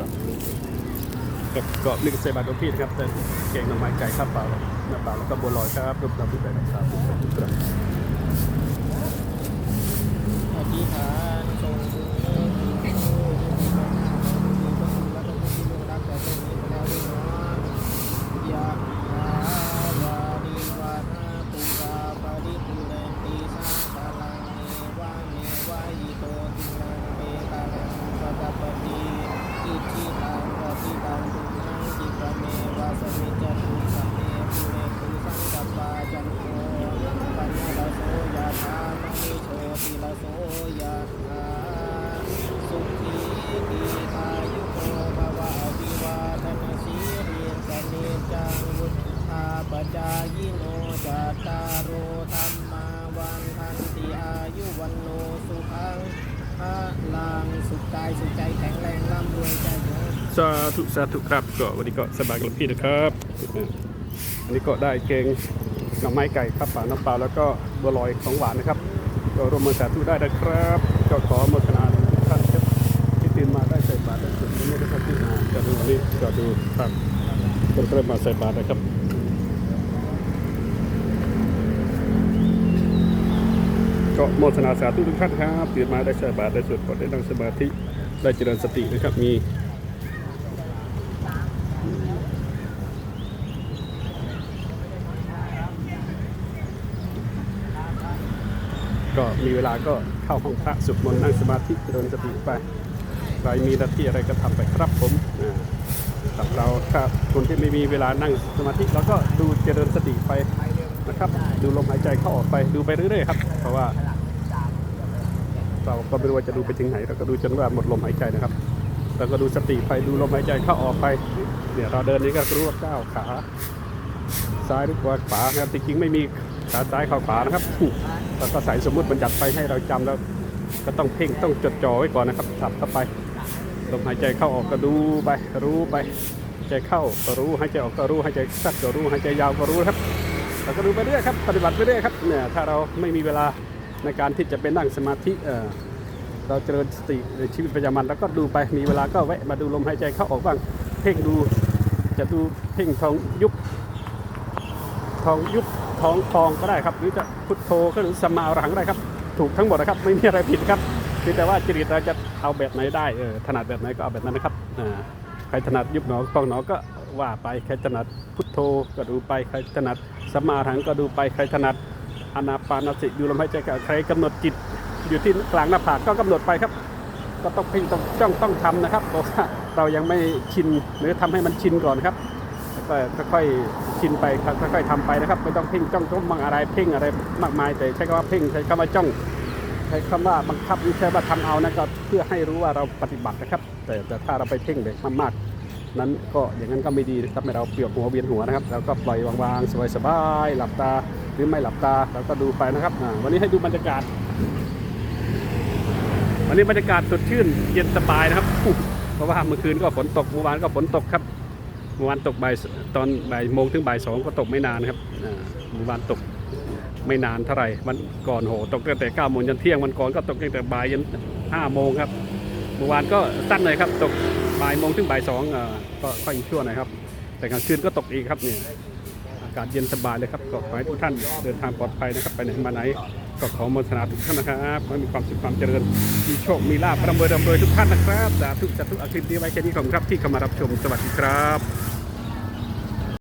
ครับครับก็นี่ก็ใส่บาตรหลวงพี่นะครับเป็นแกงหน่อไม้ไก่ข้าวเปล่าน้ำเปล่าแล้วก็บัวลอยครับรูปน้ำรูปแบบครับค วันโนสุขังพระลังสุขกายสุขใจแข็งแรงร่ำรวยใจเถิดสาธุสาธุครับก็วันนี้ก็สบายกับพี่นะครับอันนี้ก็ได้แกงหน่อไม้ไก่ข้าวปลาน้ำปลาแล้วก็บัวลอยของหวานนะครับ ก็ร่วมมือสาธุได้นะครับก็ขอมทนาท่านครับที่ตื่นมาได้ใส่บาตรได้สุดนี้นะครับที่มาจะดูวันนี้ก็ดูครับคนเริ่มมาใส่บาตรนะครับ ก็โมทนาสาธุทุกท่านครับตื่นมาได้ใส่บาตรได้สวดมนต์ได้นั่งสมาธิได้เจริญสตินะครับมีก็มีเวลาก็เข้าห้องพระสวดมนต์นั่งสมาธิเจริญสติไปใครมีหน้าที่อะไรก็ทำไปครับผมสำหรับเราถ้าคนที่ไม่มีเวลานั่งสมาธิเราก็ดูเจริญสติไป นะครับ ดูลมหายใจเข้าออกไปดูไปเรื่อยๆครับ เพราะว่า เราก็ไม่รู้ว่าจะดูไปถึงไหนเราก็ดูจนว่าหมดลมหายใจนะครับเราก็ดูสติไปดูลมหายใจเข้าออกไปเนี่ยเราเดินนี้ก็รู้ว่าก้าวขา ซ้ายหรือขวาขวาครับจริงๆไม่มีขาซ้ายขาขวานะครับเราก็ใส่สมมติบัญญัติไปให้เราจำแล้วก็ต้องเพ่งต้องจดจ่อไว้ก่อนนะครับสับเข้าไปลมหายใจเข้าออกก็ดูไปรู้ไปใจเข้าก็รู้หายใจออกก็รู้หายใจสั้นก็รู้หายใจยาวก็รู้ครับ เราก็ดูไปเรื่อยครับปฏิบัติไปเรื่อยครับเนี่ยถ้าเราไม่มีเวลาในการที่จะไปนั่งสมาธิเอ่อเราเจริญสติในชีวิตประจำวันแล้วก็ดูไปมีเวลาก็แวะมาดูลมหายใจเข้าออกบ้างเพ่งดูจะดูเพ่งทองยุบทองยุบทองทองก็ได้ครับ หรือจะพุทโธก็หรือสมาอรหังได้ครับ ถูกทั้งหมดนะครับ ไม่มีอะไรผิดครับเพียงแต่ว่าจริตเราจะเอาแบบไหนได้เออถนัดแบบไหนก็เอาแบบนั้นนะครับใครถนัดยุบหนอพองหนอก็ ว่าไปใครถนัด พุทโธก็ดูไปใครถนัดสมมาอรหังก็ดูไปใครถนัดอนาปานสติดูลมหายใจก็ใครกำหนดจิตอยู่ที่กลางหน้าผากก็กำหนดไปครับ ก็ต้องเพ่งต้องจ้องต้องทำนะครับเพราะว่าเรายังไม่ชินหรือทำให้มันชินก่อนครับก็ค่อยๆชินไปค่อยๆทำไปนะครับไม่ต้องเพ่งจ้องจ้องบังอะไรเพ่งอะไรมากมาย แต่ใช้คำว่าเพ่งใช้คำว่าจ้องใช้คำว่าบังคับหรือใช้ว่าทำเอานะก็เพื่อให้รู้ว่าเราปฏิบัตินะครับ แต่แต่ถ้าเราไปเพ่งแบบมากๆ นั้นก็อย่างนั้นก็ไม่ดีนะครับให้เราเปลี่ยวหัวเวียนหัวนะครับเราก็ปล่อยวางๆสบายๆหลับตาหรือไม่หลับตาเราก็ดูไปนะครับวันนี้ให้ดูบรรยากาศ วันนี้บรรยากาศสดชื่นเย็นสบายนะครับเพราะว่าเมื่อคืนก็ฝนตกเมื่อวานก็ฝนตกครับเมื่อวานตกบ่ายตอนบ่ายโมงถึงบ่ายสองก็ตกไม่นานครับเมื่อวานตกไม่นานเท่าไหร่วันก่อนโหตกตั้งแต่เก้าโมงจนเที่ยงวันก่อนก็ตกตั้งแต่บ่ายยันห้าโมงครับเมื่อวานก็สั้นเลยครับตก บ่ายโมงถึงบ่ายสองก็ค่อยชั่วหน่อยครับ แต่กลางคืนก็ตกอีกครับเนี่ยอากาศเย็นสบายเลยครับก็ขอให้ทุกท่านเดินทางปลอดภัยนะครับ ไปไหนมาไหนก็ขอมรสนาทุกท่านนะครับขอให้มีความสุขความเจริญมีโชค มีลาภร่ำรวยร่ำรวยทุกท่านนะครับสาธุสาธุอาคลิปนี้ไว้แค่นี้ของครับที่เข้ามารับชมสวัสดีครับ